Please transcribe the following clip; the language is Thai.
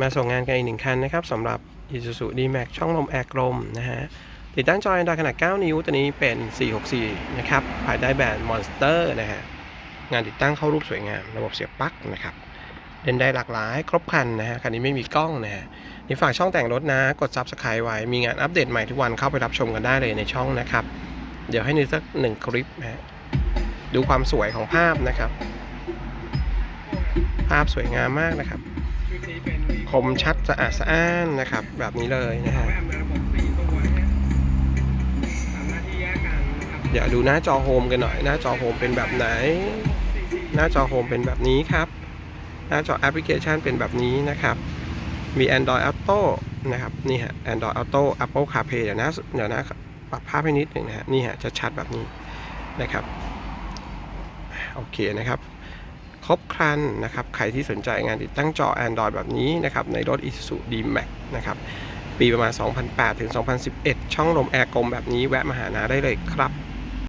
มาส่งงานกันอีกหนึ่งคันนะครับสำหรับ Isuzu D-Max ช่องลมแอร์กลมนะฮะติดตั้งจอ Android ขนาด 9 นิ้ว ตัวนี้เป็น 464 นะครับ ภายใต้แบรนด์ Monster นะฮะ งานติดตั้งเข้ารูปสวยงาม ระบบเสียบปลั๊กนะครับ เล่นได้หลากหลาย ครบคันนะฮะ คันนี้ไม่มีกล้องนะฮะ นี่ฝากช่องแต่งรถนะ กด Subscribe ไว้ มีงานอัปเดตใหม่ทุกวันเข้าไปรับชมกันได้เลยในช่องนะครับ เดี๋ยวให้นึกสักหนึ่งคลิปนะฮะ ดูความสวยของภาพนะครับ ภาพสวยงามมากนะครับ มชัดสะอาดสะอ้านนะครับ แบบนี้เลยนะฮะอมระบบสี่ตัวเนี่ยทำหน้าที่แยกกันนะครับเดี๋ยวดูหน้าจอโฮมกันหน่อย หน้าจอโฮมเป็นแบบไหน หน้าจอโฮมเป็นแบบนี้ครับ หน้าจอแอปพลิเคชันเป็นแบบนี้นะครับ มี Android Auto นะครับ นี่ฮะ Android Auto Apple CarPlay เดี๋ยวนะเดี๋ยวนะปรับภาพให้นิดหนึ่งนะฮะ นี่ฮะจะชัดแบบนี้นะครับ โอเคนะครับ ครบครันนะครับ ใครที่สนใจงานติดตั้งจอ Android แบบนี้นะครับ ในรถ Isuzu D-Max นะครับ ปีประมาณ 2008 ถึง 2011 ช่องลมแอร์กลมแบบนี้แวะมาหานาได้เลยครับ